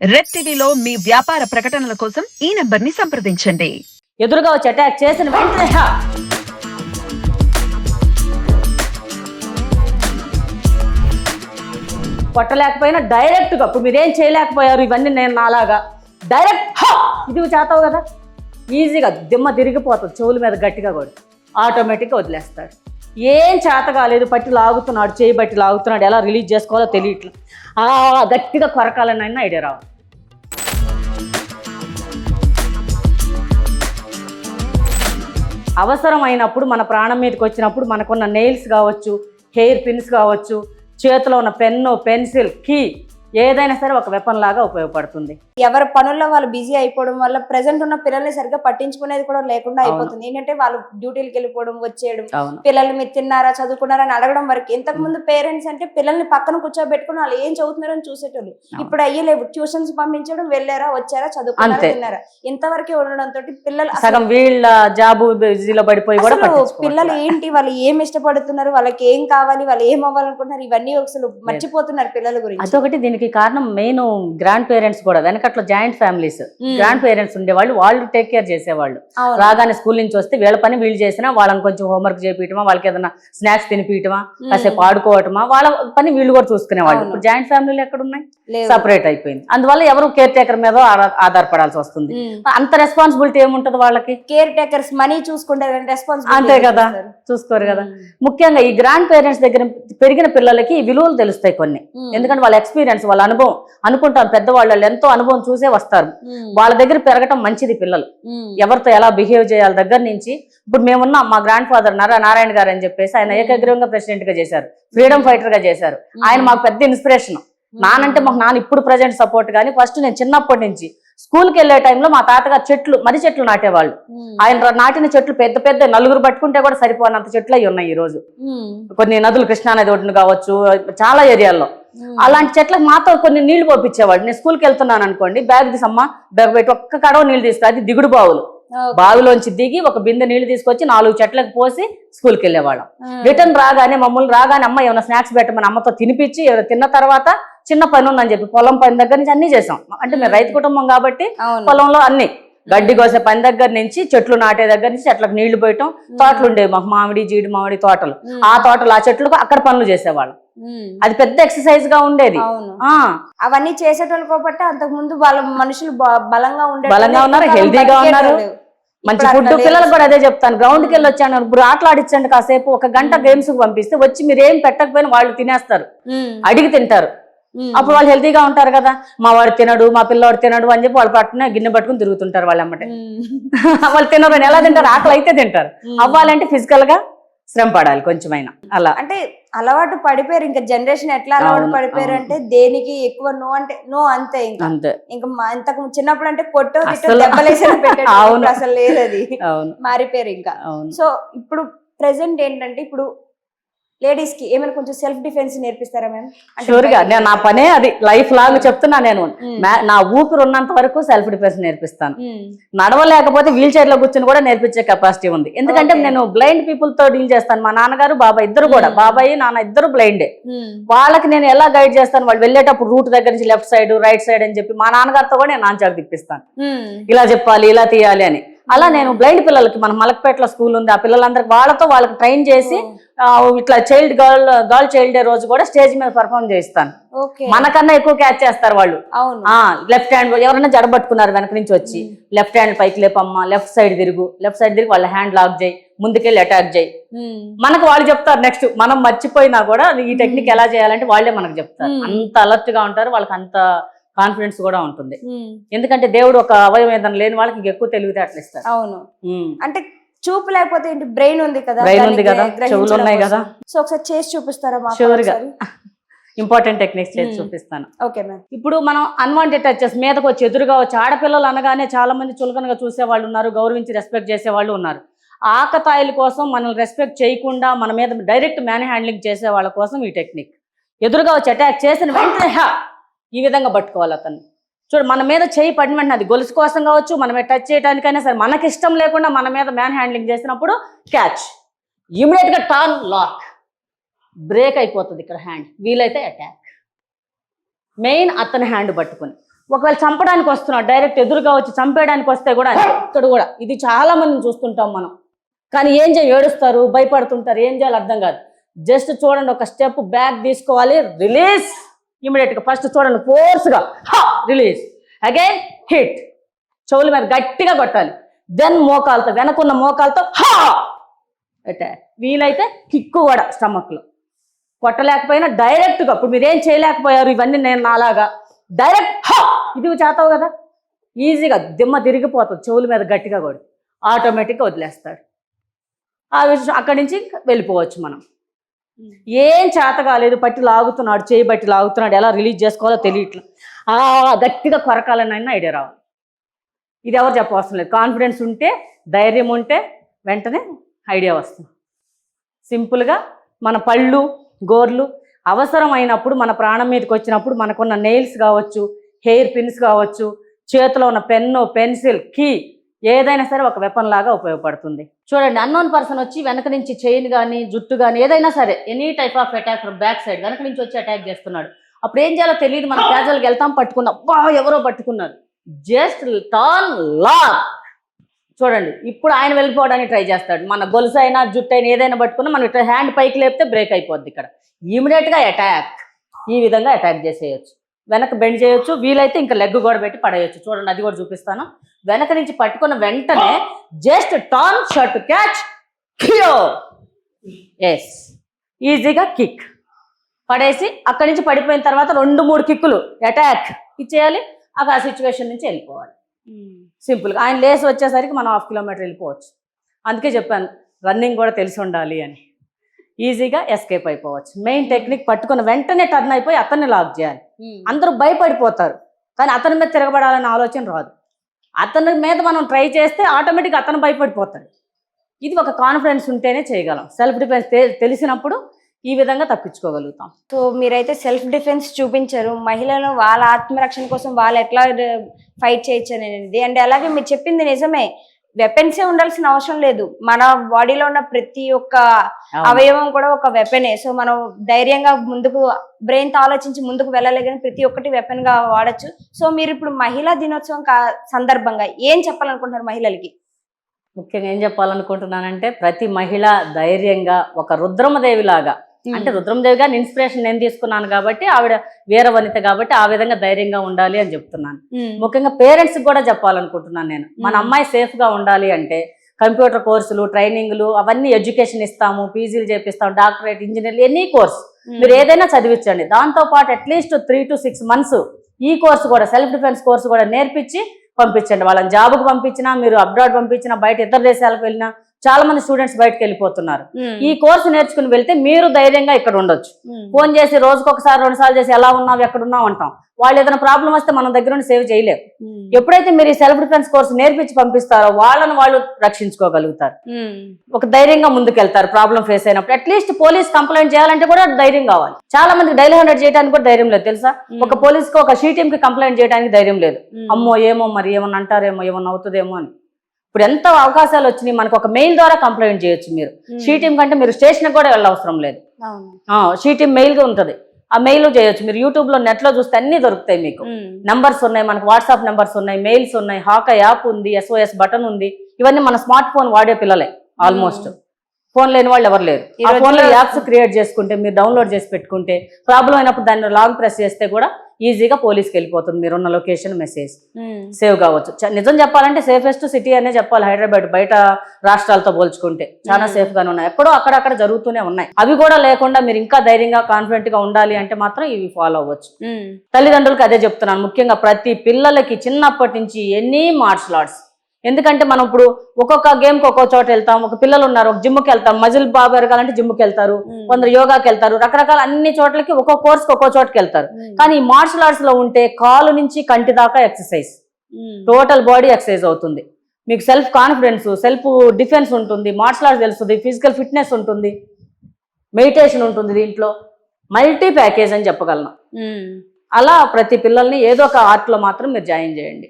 Red టీవీలో మీ వ్యాపార ప్రకటనల కోసం ఈ నెంబర్ని సంప్రదించండి. ఎదురుగా వచ్చి అటాక్ చేసిన వెంటనే హా! కొట్టలేకపోయినా డైరెక్ట్గా ఇప్పుడు మీరేం చేయలేకపోయారు? ఇవన్నీ నేను నాలాగా. డైరెక్ట్ హా! ఇది చేతావు కదా? ఈజీగా దిమ్మ తిరిగిపోతుంది. చెవుల మీద గట్టిగా కూడా. ఆటోమేటిక్గా వదిలేస్తాడు. ఏం చేత కాలేదు పట్టి లాగుతున్నాడు చేయి బట్టి లాగుతున్నాడు ఎలా రిలీజ్ చేసుకోవాలో తెలియట్లేదు ఆ, గట్టిగా కొరకాలని అయినా ఐడియా రావు. అవసరమైనప్పుడు మన ప్రాణం మీదకి వచ్చినప్పుడు మనకున్న నెయిల్స్ కావచ్చు హెయిర్ పిన్స్ కావచ్చు చేతిలో ఉన్న పెన్ను పెన్సిల్ కీ ఏదైనా సరే ఒక వెపన్ లాగా ఉపయోగపడుతుంది. ఎవరి పనుల్లో వాళ్ళు బిజీ అయిపోవడం వల్ల ప్రెసెంట్ ఉన్న పిల్లల్ని సరిగ్గా పట్టించుకునేది కూడా లేకుండా. అయిపోతుంది. ఏంటంటే వాళ్ళు డ్యూటీలకు వెళ్ళిపోవడం వచ్చేయడం పిల్లలు మీరు తిన్నారా చదువుకున్నారా అని అడగడం వరకు ఇంతకు ముందు పేరెంట్స్ అంటే పిల్లల్ని పక్కన కూర్చోబెట్టుకుని వాళ్ళు ఏం చదువుతున్నారో అని చూసేటోళ్ళు. ఇప్పుడు అయ్యలేవు ట్యూషన్స్ పంపించడం వెళ్ళారా వచ్చారా చదువుకున్నారా. తిన్నారా? ఇంతవరకే ఉండడం తోటి పిల్లలు సగం వీళ్ళ జాబు బిజీలో పడిపోయి కూడా. పిల్లలు ఏంటి? వాళ్ళు ఏం ఇష్టపడుతున్నారు? వాళ్ళకి ఏం కావాలి? వాళ్ళు ఏం అవ్వాలనుకుంటున్నారు? ఇవన్నీ అసలు మర్చిపోతున్నారు పిల్లల గురించి. అదొకటి దీనికి కారణం మెయిన్ గ్రాండ్ పేరెంట్స్ కూడా వెనకట్లో జాయింట్ ఫ్యామిలీస్. గ్రాండ్ పేరెంట్స్ ఉండేవాళ్ళు వాళ్ళు టేక్ కేర్ చేసేవాళ్ళు. రాగానే స్కూల్ నుంచి వస్తే వీళ్ళ పని వీళ్ళు చేసినా వాళ్ళని కొంచెం హోంవర్క్ చేపించమా వాళ్ళకి ఏదైనా స్నాక్స్ తినిపించమా కాసేపు ఆడుకోవటమా వాళ్ళ పని వీళ్ళు కూడా చూసుకునేవాళ్ళు. ఇప్పుడు జాయింట్ ఫ్యామిలీలు ఎక్కడ ఉన్నాయి. సపరేట్ అయిపోయింది. అందువల్ల ఎవరు కేర్ టేకర్ మీద ఆధార- ఆధారపడాల్సి వస్తుంది. అంత రెస్పాన్సిబిలిటీ ఏముంటది వాళ్ళకి? కేర్ టేకర్స్ మనీ చూసుకుంటారు రెస్పాన్సిబిలిటీ అంతే కదా? చూసుకోరు కదా? ముఖ్యంగా ఈ గ్రాండ్ పేరెంట్స్ దగ్గర పెరిగిన పిల్లలకి ఈ విలువలు తెలుస్తాయి కొన్ని. ఎందుకంటే వాళ్ళ ఎక్స్పీరియన్స్ వాళ్ళ అనుభవం. అనుకుంటారు పెద్దవాళ్ళు వాళ్ళు ఎంతో అనుభవం చూసే వస్తారు. వాళ్ళ దగ్గర పెరగటం మంచిది పిల్లలు. ఎవరితో ఎలా బిహేవ్ చేయాలి దగ్గర నుంచి. ఇప్పుడు మేమున్నాం మా గ్రాండ్ ఫాదర్ నారా నారాయణ గారు అని చెప్పేసి ఆయన ఏకగ్రీవంగా ప్రెసిడెంట్గా చేశారు. ఫ్రీడమ్ ఫైటర్గా చేశారు. ఆయన మాకు పెద్ద ఇన్స్పిరేషన్ నానంటే మాకు నాన్న ఇప్పుడు ప్రజెంట్ సపోర్ట్ కానీ ఫస్ట్ నేను చిన్నప్పటి నుంచి స్కూల్కి వెళ్ళే టైంలో మా తాతగారు చెట్లు మర్రి చెట్లు నాటేవాళ్ళు. ఆయన నాటిన చెట్లు పెద్ద పెద్ద నలుగురు పట్టుకుంటే కూడా సరిపోనంత చెట్లు అయి ఉన్నాయి ఈ రోజు కొన్ని నదులు కృష్ణానది ఒడ్డున కావచ్చు చాలా ఏరియాల్లో. అలాంటి చెట్లకు మాతో కొన్ని నీళ్ళు పంపించేవాడు నేను స్కూల్కి వెళ్తున్నాను అనుకోండి బ్యాగ్ తీసమ్మా బ్యాగ్ పెట్టి ఒక్క కడవ నీళ్ళు తీసుకు. అది దిగుడు బావులు. బావిలోంచి దిగి ఒక బిందె నీళ్ళు తీసుకొచ్చి నాలుగు చెట్లకు పోసి స్కూల్కి వెళ్ళేవాళ్ళం. రిటర్న్ రాగానే మమ్మల్ని రాగానే అమ్మ ఏమైనా స్నాక్స్ పెట్టమని అమ్మతో తినిపించి ఏమైనా తిన్న తర్వాత చిన్న పని ఉందని చెప్పి పొలం పని దగ్గర నుంచి అన్ని చేసాం. అంటే మేము రైతు కుటుంబం కాబట్టి పొలంలో అన్ని. గడ్డి కోసే పని దగ్గర నుంచి చెట్లు నాటే దగ్గర నుంచి చెట్లకు నీళ్ళు పోయటం తోటలు ఉండేవి మాకు మామిడి జీడి మామిడి తోటలు. ఆ తోటలు ఆ చెట్లకు అక్కడ పనులు చేసేవాళ్ళం. అది పెద్ద ఎక్సర్సైజ్గా ఉండేది. అవన్నీ చేసేటోళ్ళు కాబట్టి అంతకు ముందు వాళ్ళ మనుషులు బలంగా ఉండే బలంగా ఉన్నారు, healthy గా ఉన్నారు. మంచి ఫుడ్ పిల్లలకు కూడా అదే చెప్తాను. గ్రౌండ్కి వెళ్ళి వచ్చాను ఇప్పుడు ఆటలాడించండి కాసేపు ఒక గంట గేమ్స్కి పంపిస్తే వచ్చి మీరు ఏం పెట్టకపోయినా వాళ్ళు తినేస్తారు. అడిగి తింటారు. అప్పుడు వాళ్ళు హెల్తీగా ఉంటారు కదా. మా వాడు తినడు మా పిల్లవాడు తినడు అని చెప్పి వాళ్ళు పట్టున గిన్నె పట్టుకుని తిరుగుతుంటారు వాళ్ళు అమ్మటే వాళ్ళు తినరు ఎలా తింటారు? ఆకలి అయితే తింటారు. అవ్వాలంటే ఫిజికల్గా శ్రమ పడాలి కొంచెమైనా. అలా. అంటే అలవాటు పడిపోయారు. ఇంకా జనరేషన్ ఎట్లా అలవాటు పడిపోయారు. అంటే దేనికి ఎక్కువ నో అంటే నో అంతే ఇంకా. అంతే. ఇంకా ఇంతకు చిన్నప్పుడు అంటే. ఇప్పుడు అసలు లేదు అది. అవును. మారిపోయారు ఇంకా. సో ఇప్పుడు ప్రెసెంట్ ఏంటంటే ఇప్పుడు లేడీస్కి ఏమైనా కొంచెం సెల్ఫ్ డిఫెన్స్ నేర్పిస్తారా మేము షూర్గా. నేను నా పనే అది లైఫ్ లాగ్ చెప్తున్నా నేను. ఉమ్. నా- ఊపిరి ఉన్నంత వరకు సెల్ఫ్ డిఫెన్స్ నేర్పిస్తాను నడవలేకపోతే వీల్ చైర్లో కూర్చొని కూడా నేర్పించే కెపాసిటీ ఉంది. ఎందుకంటే. నేను బ్లైండ్ పీపుల్తో డీల్ చేస్తాను. మా నాన్నగారు బాబాయ్ ఇద్దరు కూడా. Hmm. బాబాయ్ నాన్న ఇద్దరు బ్లైండే వాళ్ళకి నేను ఎలా గైడ్ చేస్తాను? వాళ్ళు వెళ్ళేటప్పుడు రూట్ దగ్గర నుంచి లెఫ్ట్ సైడ్ రైట్ సైడ్ అని చెప్పి మా నాన్నగారితో కూడా నేను నాన్నచాకు తిప్పిస్తాను. ఇలా చెప్పాలి ఇలా తీయాలి అని. అలా నేను బ్లైండ్ పిల్లలకి మన మలక్పేటలో స్కూల్ ఉంది. ఆ పిల్లలందరికి వాళ్ళతో వాళ్ళకి ట్రైన్ చేసి ఆ, ఇట్లా child girl girl child day రోజు కూడా స్టేజ్ మీద పర్ఫామ్ చేయిస్తాను. ఓకే. మనకన్నా ఎక్కువ క్యాచ్ చేస్తారు వాళ్ళు. అవును. ఆ లెఫ్ట్ హ్యాండ్ ఎవరైనా జడబట్టుకున్నారు వెనక నుంచి వచ్చి లెఫ్ట్ హ్యాండ్ పైకి లేపమ్మా లెఫ్ట్ సైడ్ తిరుగు లెఫ్ట్ సైడ్ తిరిగి వాళ్ళ హ్యాండ్ లాక్ చేయి ముందుకెళ్ళి అటాక్ చేయి. మనకు వాళ్ళు చెప్తారు నెక్స్ట్ మనం మర్చిపోయినా కూడా ఈ టెక్నిక్ ఎలా చేయాలంటే వాళ్ళే మనకు చెప్తారు. అంత అలర్ట్గా ఉంటారు వాళ్ళకి అంత కాన్ఫిడెన్స్ కూడా ఉంటుంది. ఎందుకంటే దేవుడు ఒక అవయవం ఏదైనా లేని వాళ్ళకి ఇంకెక్కువ తెలివితేటలు ఇస్తారు. అవును. అంటే చూపు లేకపోతే ఏంటి బ్రెయిన్ ఉంది కదా దాన్ని ఉంది కదా, చెవులు ఉన్నాయి. కదా. సో ఒకసారి చేసి చూపిస్తారా మాకు Sure గా. ఒకసారి? ఇంపార్టెంట్ టెక్నిక్స్ చేసి Hmm. చూపిస్తాను ఓకే మ్యామ్ ఇప్పుడు మనం అన్వాంటెడ్ టచెస్ మీదకి వచ్చి ఎదురుగా వచ్చి ఆడపిల్లలు అనగానే చాలా మంది చులకనగా చూసే వాళ్ళు ఉన్నారు గౌరవించి రెస్పెక్ట్ చేసే వాళ్ళు ఉన్నారు ఆకతాయిల కోసం మనల్ని రెస్పెక్ట్ చేయకుండా మన మీద డైరెక్ట్ మ్యాన్ హ్యాండ్లింగ్ చేసే వాళ్ళ కోసం ఈ టెక్నిక్ ఎదురుగా వచ్చి అటాక్ చేసిన వెంటనే ఈ విధంగా పట్టుకోవాలి అతన్ని చూడు మన మీద చేయి పడిన వెంటనే అది గొలుసు కోసం కావచ్చు మనం టచ్ చేయడానికైనా సరే మనకి ఇష్టం లేకుండా మన మీద మ్యాన్ హ్యాండ్లింగ్ చేసినప్పుడు క్యాచ్ ఇమీడియట్గా టర్న్ లాక్ బ్రేక్ అయిపోతుంది ఇక్కడ హ్యాండ్ వీలైతే అటాక్ మెయిన్ అతని హ్యాండ్ పట్టుకొని. ఒకవేళ చంపడానికి వస్తున్నాడు డైరెక్ట్ ఎదురుగా వచ్చి చంపేయడానికి వస్తే కూడా ఇక్కడ కూడా. ఇది చాలా మందిని చూస్తుంటాం మనం. కానీ ఏం చేయ ఏడుస్తారు భయపడుతుంటారు ఏం చేయాలి అర్థం కాదు. జస్ట్ చూడండి ఒక స్టెప్ బ్యాక్ తీసుకోవాలి రిలీజ్ ఇమీడియట్గా ఫస్ట్ చూడండి ఫోర్స్గా హా రిలీజ్ అగైన్ హిట్ చెవుల మీద గట్టిగా కొట్టాలి. దెన్ మోకాలతో వెనకున్న మోకాలతో హా! అంటే వీలైతే కిక్కు కూడా స్టమక్లో కొట్టలేకపోయినా డైరెక్ట్గా ఇప్పుడు మీరేం చేయలేకపోయారు ఇవన్నీ నేను నాలాగా. డైరెక్ట్ హా! ఇది చేతావు కదా. ఈజీగా దిమ్మ తిరిగిపోతుంది చెవుల మీద గట్టిగా కొడు. ఆటోమేటిక్గా వదిలేస్తాడు. ఆ విషయం అక్కడి నుంచి వెళ్ళిపోవచ్చు మనం. ఏం చేత కాలేదు పట్టి లాగుతున్నాడు చేయి బట్టి లాగుతున్నాడు ఎలా రిలీజ్ చేసుకోవాలో తెలియట్లా. ఆ గట్టిగా కొరకాలని ఐడియా రావాలి ఇది ఎవరు చెప్పవసరం లేదు. కాన్ఫిడెన్స్ ఉంటే ధైర్యం ఉంటే వెంటనే ఐడియా వస్తుంది. సింపుల్గా మన పళ్ళు గోర్లు అవసరమైనప్పుడు మన ప్రాణం మీదకి వచ్చినప్పుడు మనకున్న నెయిల్స్ కావచ్చు హెయిర్ పిన్స్ కావచ్చు చేతిలో ఉన్న పెన్ను పెన్సిల్ కీ ఏదైనా సరే ఒక వెపన్ లాగా ఉపయోగపడుతుంది. చూడండి అన్నోన్ పర్సన్ వచ్చి వెనక నుంచి చైన్ కానీ జుట్టు కానీ ఏదైనా సరే any type of attack back side వెనక నుంచి వచ్చి అటాక్ చేస్తున్నాడు. అప్పుడు ఏం చేయాలో తెలియదు మనం క్యాజువల్గా వెళ్తాం పట్టుకున్నాం. బా ఎవరో పట్టుకున్నారు. జస్ట్ టర్న్ లాక్ చూడండి ఇప్పుడు ఆయన వెళ్ళిపోవడానికి ట్రై చేస్తాడు. మన గొలుసు అయినా జుట్టు అయినా ఏదైనా పట్టుకున్నా మనం ఇట్లా హ్యాండ్ పైకి లేపితే బ్రేక్ అయిపోద్ది ఇక్కడ. ఇమీడియట్గా అటాక్ ఈ విధంగా అటాక్ చేసేయచ్చు. వెనక బెండ్ చేయొచ్చు వీలైతే ఇంకా లెగ్ కూడా పెట్టి పడేయచ్చు. చూడండి అది కూడా చూపిస్తాను. వెనక నుంచి పట్టుకున్న వెంటనే జస్ట్ టర్న్ షర్ట్ క్యాచ్ కియో. ఎస్ ఈజీగా కిక్ పడేసి అక్కడి నుంచి పడిపోయిన తర్వాత రెండు మూడు కిక్కులు అటాక్ ఇచ్చేయాలి. ఆ సిచ్యువేషన్ నుంచి వెళ్ళిపోవాలి. సింపుల్గా ఆయన లేసి వచ్చేసరికి మనం హాఫ్ కిలోమీటర్ వెళ్ళిపోవచ్చు. అందుకే చెప్పాను రన్నింగ్ కూడా తెలిసి ఉండాలి అని. ఈజీగా ఎస్కేప్ అయిపోవచ్చు. మెయిన్ టెక్నిక్ పట్టుకున్న వెంటనే టర్న్ అయిపోయి అతన్ని లాక్ చేయాలి. అందరూ భయపడిపోతారు. కానీ అతని మీద తిరగబడాలనే ఆలోచన రాదు. అతని మీద మనం ట్రై చేస్తే ఆటోమేటిక్ అతను భయపడిపోతాడు. ఇది ఒక కాన్ఫిడెన్స్ ఉంటేనే చేయగలం. సెల్ఫ్ డిఫెన్స్ తెలిసినప్పుడు ఈ విధంగా తప్పించుకోగలుగుతాం. సో మీరైతే సెల్ఫ్ డిఫెన్స్ చూపించారు. మహిళలు వాళ్ళ ఆత్మరక్షణ కోసం వాళ్ళు ఎట్లా ఫైట్ చేయొచ్చు అనేది. అండ్ అలాగే మీరు చెప్పింది నిజమే. వెపన్సే ఉండాల్సిన అవసరం లేదు. మన బాడీలో ఉన్న ప్రతి ఒక్క అవయవం కూడా ఒక వెపనే సో మనం ధైర్యంగా ముందుకు బ్రెయిన్తో ఆలోచించి ముందుకు వెళ్ళాలి కానీ ప్రతి ఒక్కటి వెపన్గా వాడచ్చు. సో మీరు ఇప్పుడు మహిళా దినోత్సవం సందర్భంగా ఏం చెప్పాలనుకుంటున్నారు మహిళలకి? ముఖ్యంగా ఏం చెప్పాలనుకుంటున్నానంటే ప్రతి మహిళ ధైర్యంగా ఒక రుద్రమదేవిలాగా అంటే రుద్రమదేవి గారిని ఇన్స్పిరేషన్ నేను తీసుకున్నాను కాబట్టి ఆవిడ వీర వనిత కాబట్టి ఆ విధంగా ధైర్యంగా ఉండాలి అని చెప్తున్నాను. ముఖ్యంగా పేరెంట్స్ కూడా చెప్పాలనుకుంటున్నాను నేను. మన మ్మ్. అమ్మాయి సేఫ్గా ఉండాలి అంటే కంప్యూటర్ కోర్సులు ట్రైనింగ్లు అవన్నీ ఎడ్యుకేషన్ ఇస్తాము పీజీలు చేపిస్తాము డాక్టరేట్ ఇంజనీర్లు ఎనీ కోర్స్ మీరు ఏదైనా చదివించండి. దాంతో పాటు at least three to six months ఈ కోర్సు కూడా సెల్ఫ్ డిఫెన్స్ కోర్సు కూడా నేర్పించి పంపించండి. వాళ్ళని జాబ్కి పంపించినా మీరు అబ్రాడ్ పంపించినా బయట ఇతర దేశాలకు వెళ్ళినా చాలా మంది స్టూడెంట్స్ బయటకు వెళ్ళిపోతున్నారు. ఈ కోర్సు నేర్చుకుని వెళ్తే మీరు ధైర్యంగా ఇక్కడ ఉండొచ్చు. ఫోన్ చేసి రోజుకి ఒకసారి రెండు సార్లు చేసి ఎలా ఉన్నావు ఎక్కడ ఉన్నావు అంటాం. వాళ్ళు ఏదైనా ప్రాబ్లం వస్తే మన దగ్గర నుండి సేవ్ చేయలేరు. ఎప్పుడైతే మీరు ఈ సెల్ఫ్ డిఫెన్స్ కోర్సు నేర్పించి పంపిస్తారో వాళ్ళని వాళ్ళు రక్షించుకోగలుగుతారు. ఒక ధైర్యంగా ముందుకెళ్తారు ప్రాబ్లం ఫేస్ అయినప్పుడు. అట్లీస్ట్ పోలీస్ కంప్లైంట్ చేయాలంటే కూడా ధైర్యం కావాలి. చాలా మందికి డైలీ హండ్రెడ్ చేయడానికి కూడా ధైర్యం లేదు తెలుసా? ఒక పోలీస్కి ఒక షీ టీమ్కి కంప్లైంట్ చేయడానికి ధైర్యం లేదు. అమ్మో ఏమో మరి ఏమన్నా అంటారేమో ఏమన్నా అవుతుందేమో అని. ఇప్పుడు ఎంత అవకాశాలు వచ్చినాయి మనకు ఒక మెయిల్ ద్వారా కంప్లైంట్ చేయొచ్చు మీరు. షీ టీమ్ కంటే మీరు స్టేషన్ కూడా వెళ్ళవసరం లేదు. షీ టీమ్ మెయిల్గా ఉంటుంది. ఆ మెయిల్ చేయొచ్చు. మీరు యూట్యూబ్లో నెట్లో చూస్తే అన్ని దొరుకుతాయి మీకు. నంబర్స్ ఉన్నాయి మనకు వాట్సాప్ నెంబర్స్ ఉన్నాయి మెయిల్స్ ఉన్నాయి హాక యాప్ ఉంది ఎస్ఓఎస్ బటన్ ఉంది. ఇవన్నీ మన స్మార్ట్ ఫోన్ వాడే పిల్లలే ఆల్మోస్ట్. ఫోన్ లేని వాళ్ళు ఎవరు లేరు. ఆ రోజుల్లో- ఫోన్లో యాప్స్ క్రియేట్ చేసుకుంటే మీరు డౌన్లోడ్ చేసి పెట్టుకుంటే ప్రాబ్లం అయినప్పుడు దాన్ని లాంగ్ ప్రెస్ చేస్తే కూడా ఈజీగా పోలీస్కి వెళ్ళిపోతుంది. మీరున్న లొకేషన్ మెసేజ్. సేవ్ కావచ్చు. నిజం చెప్పాలంటే సేఫెస్ట్ సిటీ అనే చెప్పాలి హైదరాబాద్ బయట రాష్ట్రాలతో పోల్చుకుంటే. చాలా. సేఫ్ గానే ఉన్నాయి. ఎక్కడో అక్కడక్కడ జరుగుతూనే ఉన్నాయి. అవి కూడా లేకుండా మీరు ఇంకా ధైర్యంగా కాన్ఫిడెంట్గా ఉండాలి అంటే మాత్రం ఇవి ఫాలో అవ్వచ్చు. తల్లిదండ్రులకు అదే చెప్తున్నాను. ముఖ్యంగా ప్రతి పిల్లలకి చిన్నప్పటి నుంచి ఎన్ని మార్షల్ ఆర్ట్స్ ఎందుకంటే మనం ఇప్పుడు ఒక్కొక్క గేమ్కి ఒక్కొక్క చోట వెళ్తాం ఒక పిల్లలు ఉన్నారు ఒక జిమ్కి వెళ్తాం మజిల్ బాబు ఎరగాలంటే జిమ్కి వెళ్తారు కొందరు యోగాకి వెళ్తారు రకరకాల అన్ని చోట్లకి ఒక్కొక్క కోర్స్కి ఒక్కో చోటుకి వెళ్తారు. కానీ మార్షల్ ఆర్ట్స్లో ఉంటే కాలు నుంచి కంటి దాకా ఎక్సర్సైజ్ టోటల్ బాడీ ఎక్సర్సైజ్ అవుతుంది. మీకు సెల్ఫ్ కాన్ఫిడెన్స్ సెల్ఫ్ డిఫెన్స్ ఉంటుంది మార్షల్ ఆర్ట్స్ తెలుస్తుంది ఫిజికల్ ఫిట్నెస్ ఉంటుంది మెడిటేషన్ ఉంటుంది దీంట్లో. మల్టీ ప్యాకేజ్ అని చెప్పగలను. అలా ప్రతి పిల్లల్ని ఏదో ఒక ఆర్ట్లో మాత్రం మీరు జాయిన్ చేయండి.